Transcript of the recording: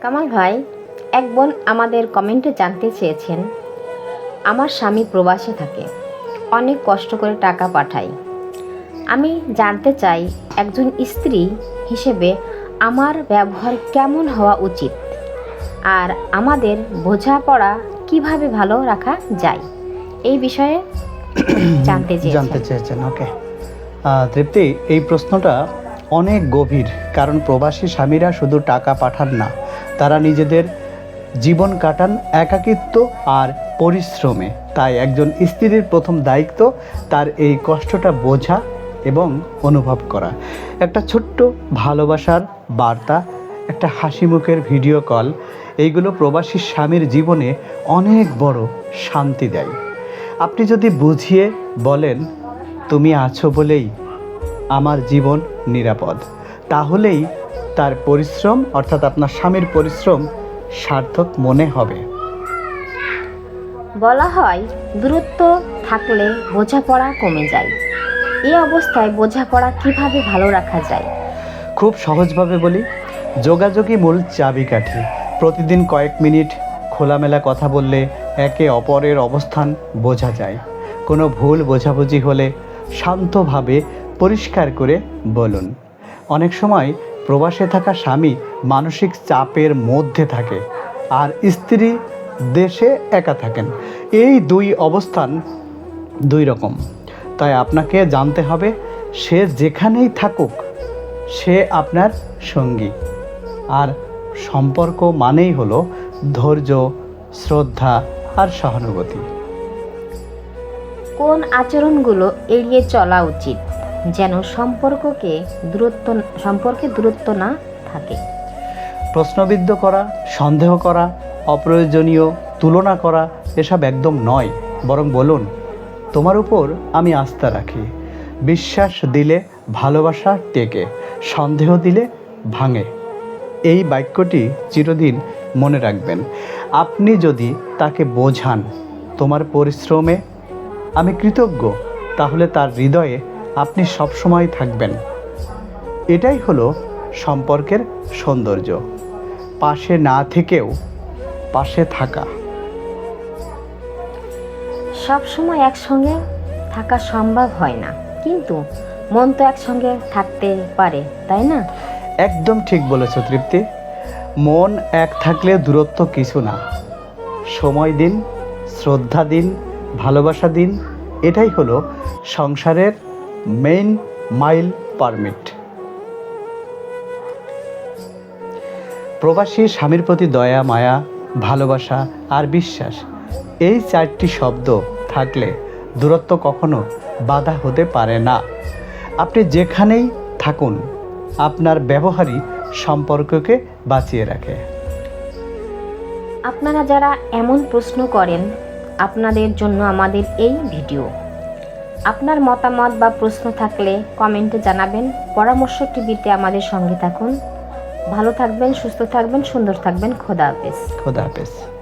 কামাল ভাই এক বোন আমাদের কমেন্টে জানতে চেয়েছেন। আমার স্বামী প্রবাসে থাকে অনেক কষ্ট করে টাকা পাঠায়। আমি জানতে চাই একজন স্ত্রী হিসেবে আমার ব্যবহার কেমন হওয়া উচিত? আর আমাদের বোঝাপড়া কীভাবে ভালো রাখা যায়? এই বিষয়ে জানতে জানতে চেয়েছেন চেয়েছেন ওকে তৃপ্তি এই প্রশ্নটা অনেক গভীর কারণ প্রবাসী স্বামীরা শুধু টাকা পাঠান না তারা নিজেদের জীবন কাটান একাকিত্ব আর পরিশ্রমে। তাই একজন স্ত্রীর প্রথম দায়িত্ব তার এই কষ্টটা বোঝা এবং অনুভব করা। একটা ছোট্ট ভালোবাসার বার্তা, একটা হাসি মুখের ভিডিও কল, এইগুলো প্রবাসী স্বামীর জীবনে অনেক বড় শান্তি দেয়। আপনি যদি বুঝিয়ে বলেন, তুমি আছো বলেই আমার জীবন নিরাপদ, তাহলেই তার পরিশ্রম অর্থাৎ আপনার স্বামীর পরিশ্রম সার্থক মনে হবে। বলা হয় দূরত্ব থাকলে বোঝাপড়া কমে যায়। এই অবস্থায় বোঝাপড়া কীভাবে ভালো রাখা যায়? খুব সহজভাবে বলি যোগাযোগই মূল চাবিকাঠি। প্রতিদিন কয়েক মিনিট খোলামেলা কথা বললে একে অপরের অবস্থান বোঝা যায়। কোনো ভুল বোঝাবুঝি হলে শান্তভাবে পরিষ্কার করে বলুন। অনেক সময় প্রবাসে থাকা স্বামী মানসিক চাপের মধ্যে থাকে আর স্ত্রী দেশে একা থাকেন। এই দুই অবস্থান দুই রকম। তাই আপনাকে জানতে হবে, সে যেখানেই থাকুক, সে আপনার সঙ্গী। আর সম্পর্ক মানেই হলো ধৈর্য, শ্রদ্ধা আর সহানুভূতি। কোন আচরণগুলো এড়িয়ে চলা উচিত? যেন সম্পর্ককে দূরত্ব, সম্পর্কে দূরত্ব না থাকে। প্রশ্নবিদ্ধ করা, সন্দেহ করা, অপ্রয়োজনীয়, তুলনা করা, এসব একদম নয়। বরং বলুন, তোমার উপর আমি আস্থা রাখি। বিশ্বাস দিলে ভালোবাসা টেকে, সন্দেহ দিলে ভাঙে। এই বাক্যটি চিরদিন মনে রাখবেন। আপনি যদি তাকে বোঝান, তোমার পরিশ্রমে আমি কৃতজ্ঞ, তাহলে তার হৃদয়ে আপনি সবসময় থাকবেন। এটাই হলো সম্পর্কের সৌন্দর্য। পাশে না থেকেও পাশে থাকা। সব সময় একসঙ্গে থাকা সম্ভব হয় না। কিন্তু মন তো একসঙ্গে থাকতে পারে তাই না? একদম ঠিক বলেছ তৃপ্তি। মন এক থাকলে দূরত্ব কিছু না। সময় দিন শ্রদ্ধা দিন ভালোবাসা দিন এটাই হলো সংসারের মেইন মাইল পারমিট প্রবাসী স্বামীর প্রতি দয়া, মায়া, ভালোবাসা আর বিশ্বাস, এই চারটি শব্দ থাকলে দূরত্ব কখনো বাধা হতে পারে না। আপনি যেখানেই থাকুন, আপনার ব্যবহারই সম্পর্ককে বাঁচিয়ে রাখে। আপনারা যারা এমন প্রশ্ন করেন, আপনাদের জন্য আমাদের এই ভিডিও। আপনার মতামত বা প্রশ্ন থাকলে কমেন্টে জানাবেন। পরামর্শ টিভিতে আমাদের সঙ্গে থাকুন। ভালো থাকবেন, সুস্থ থাকবেন, সুন্দর থাকবেন। খোদা হাফেজ। খোদা হাফেজ।